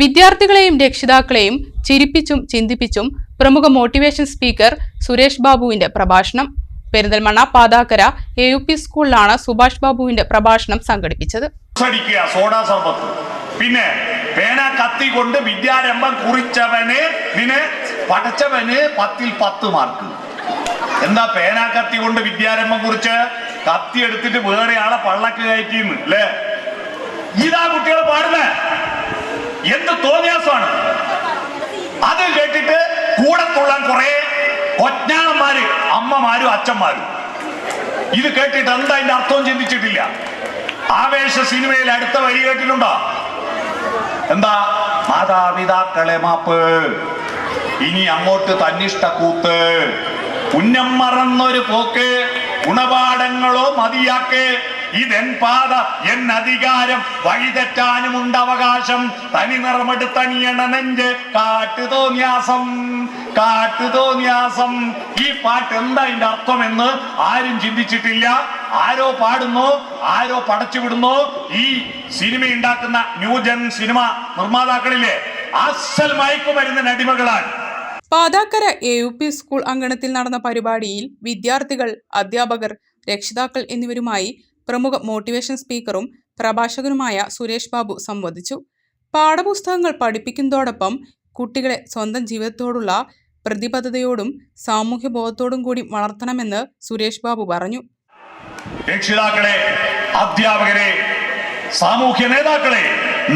വിദ്യാർത്ഥികളെയും രക്ഷിതാക്കളെയും ചിരിപ്പിച്ചും ചിന്തിപ്പിച്ചും പ്രമുഖ motivation speaker Suresh ബാബുവിന്റെ പ്രഭാഷണം. Perinthalmanna Pathakkara A U P സ്കൂളിലാണ് സുഭാഷ് ബാബുവിന്റെ പ്രഭാഷണം സംഘടിപ്പിച്ചത്. പിന്നെ പേന കത്തി കൊണ്ട് വിദ്യാരംഭം കുറിച്ചവന് പിന്നെ പഠിച്ചവന് പത്തിൽ പത്ത് മാർക്ക് എന്താ പേന കത്തി കൊണ്ട് വിദ്യാരംഭം കുറിച്ച്? കത്തി എടുത്തിട്ട് വേറെ ആളെ പള്ളക്ക് കയറ്റിന്ന് അല്ലേ? ഇതാ കുട്ടികൾ പാടുന്നത് എന്ത് തോന്നിയാസമാണ് അത് കേട്ടിട്ട് കൂടെ തുള്ളാൻ കുറെ ഒജ്ഞാനന്മാര് അമ്മമാരും അച്ഛന്മാരും. ഇത് കേട്ടിട്ട് എന്താ അതിന്റെ അർത്ഥവും ചിന്തിച്ചിട്ടില്ല. ആവേശ സിനിമയിൽ അടുത്ത വരി കേട്ടിട്ടുണ്ടോ? എന്താ? മാതാപിതാക്കളെ മാപ്പ്. ഇനി അങ്ങോട്ട് തന്നിഷ്ട കൂത്ത്. പുന്നം മറന്നൊരു പോക്ക്. ഗുണപാഠങ്ങളോ മതിയാക്ക്. ഇതെൻ പാത എൻ അധികാരം വഴിതെറ്റാനുമുണ്ട് അവകാശം തനി നിറമെടുത്തണിയണ നെഞ്ച് കാട്ടു തോന്നിയാസം കാട്ടു ഈ പാട്ട് എന്താ ഇതിന്റെ അർത്ഥമെന്ന് ആരും ചിന്തിച്ചിട്ടില്ല. ആരോ പാടുന്നു ആരോ പടച്ചു വിടുന്നു ഈ സിനിമ ഉണ്ടാക്കുന്ന ന്യൂജൻ സിനിമ നിർമ്മാതാക്കളിലെ അസൽ മയക്കുമരുന്നിന് അടിമകളാണ്. Pathakkara A U P school അങ്കണത്തിൽ നടന്ന പരിപാടിയിൽ വിദ്യാർത്ഥികൾ അധ്യാപകർ രക്ഷിതാക്കൾ എന്നിവരുമായി പ്രമുഖ മോട്ടിവേഷൻ സ്പീക്കറും പ്രഭാഷകനുമായ സുരേഷ് ബാബു സംവദിച്ചു. പാഠപുസ്തകങ്ങൾ പഠിപ്പിക്കുന്നതോടൊപ്പം കുട്ടികളെ സ്വന്തം ജീവിതത്തോടുള്ള പ്രതിബദ്ധതയോടും സാമൂഹ്യബോധത്തോടും കൂടി വളർത്തണമെന്ന് സുരേഷ് ബാബു പറഞ്ഞു. രക്ഷിതാക്കളെ അധ്യാപകരെ സാമൂഹ്യ നേതാക്കളെ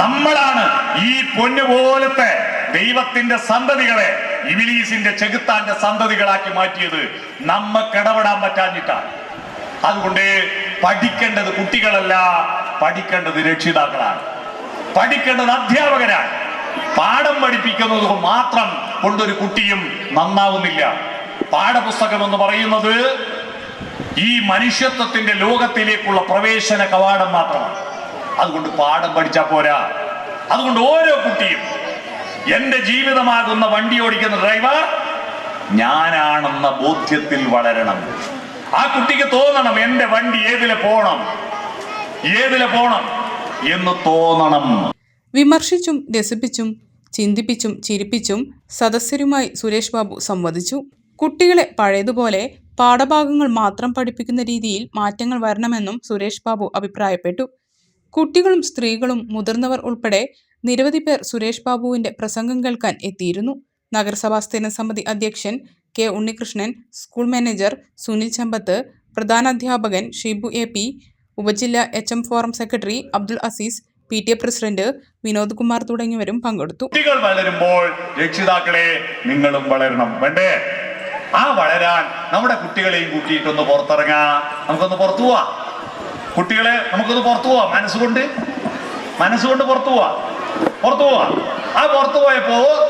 നമ്മളാണ് ഈ പൊന്നുപോലത്തെ ദൈവത്തിന്റെ സന്തതികളെ ഇബിലീസിന്റെ ചെകുത്താന്റെ സന്തതികളാക്കി മാറ്റിയത്. നമ്മക്ക് ഇടപെടാൻ പറ്റാഞ്ഞിട്ടാണ്. അതുകൊണ്ട് പഠിക്കേണ്ടത് കുട്ടികളല്ല പഠിക്കേണ്ടത് രക്ഷിതാക്കളാണ്. പഠിക്കേണ്ടത് അധ്യാപകരാണ്. പാഠം പഠിപ്പിക്കുന്നത് മാത്രം കൊണ്ടൊരു കുട്ടിയും നന്നാവുന്നില്ല. പാഠപുസ്തകം എന്ന് പറയുന്നത് ഈ മനുഷ്യത്വത്തിന്റെ ലോകത്തിലേക്കുള്ള പ്രവേശന കവാടം മാത്രമാണ്. അതുകൊണ്ട് പാഠം പഠിച്ചാൽ പോരാ. അതുകൊണ്ട് ഓരോ കുട്ടിയും എന്റെ ജീവിതമാകുന്ന വണ്ടി ഓടിക്കുന്ന ഡ്രൈവർ ഞാനാണെന്ന ബോധ്യത്തിൽ വളരണം. ആ കുട്ടിക്ക് തോന്നണം എന്റെ വണ്ടി ഏതിലെ പോണം? ഏതിലെ പോണം എന്ന് തോന്നണം. വിമർശിച്ചും രസിപ്പിച്ചും ചിന്തിപ്പിച്ചും ചിരിപ്പിച്ചും സദസ്യരുമായി സുരേഷ് ബാബു സംവദിച്ചു. കുട്ടികളെ പഴയതുപോലെ പാഠഭാഗങ്ങൾ മാത്രം പഠിപ്പിക്കുന്ന രീതിയിൽ മാറ്റങ്ങൾ വരണമെന്നും സുരേഷ് ബാബു അഭിപ്രായപ്പെട്ടു. കുട്ടികളും സ്ത്രീകളും മുതിർന്നവർ ഉൾപ്പെടെ നിരവധി പേർ സുരേഷ് ബാബുവിന്റെ പ്രസംഗം കേൾക്കാൻ എത്തിയിരുന്നു. നഗരസഭാ സ്ഥിരം സമിതി അധ്യക്ഷൻ K Unnikrishnan school manager Sunil Champath പ്രധാനാധ്യാപകൻ Shibu A P ഉപജില്ലാ H M forum secretary Abdul Azeez P T A president Vinod Kumar തുടങ്ങിയവരും പങ്കെടുത്തു. കുട്ടികൾ വളരുമ്പോൾ രക്ഷിതാക്കളെ നിങ്ങളും വളരണം. വേണ്ടേ? ആ വളരാൻ നമ്മുടെ കുട്ടികളെയും കൂട്ടിയിട്ടൊന്ന് പുറത്തിറങ്ങാ. നമുക്കൊന്ന് പുറത്തു പോവാ. കുട്ടികളെ നമുക്കൊന്ന് പുറത്തു പോവാ. മനസ്സുകൊണ്ട്? മനസ്സുകൊണ്ട് പുറത്തു പോവാ. പുറത്തു പോവാ. ആ പുറത്തു പോയപ്പോ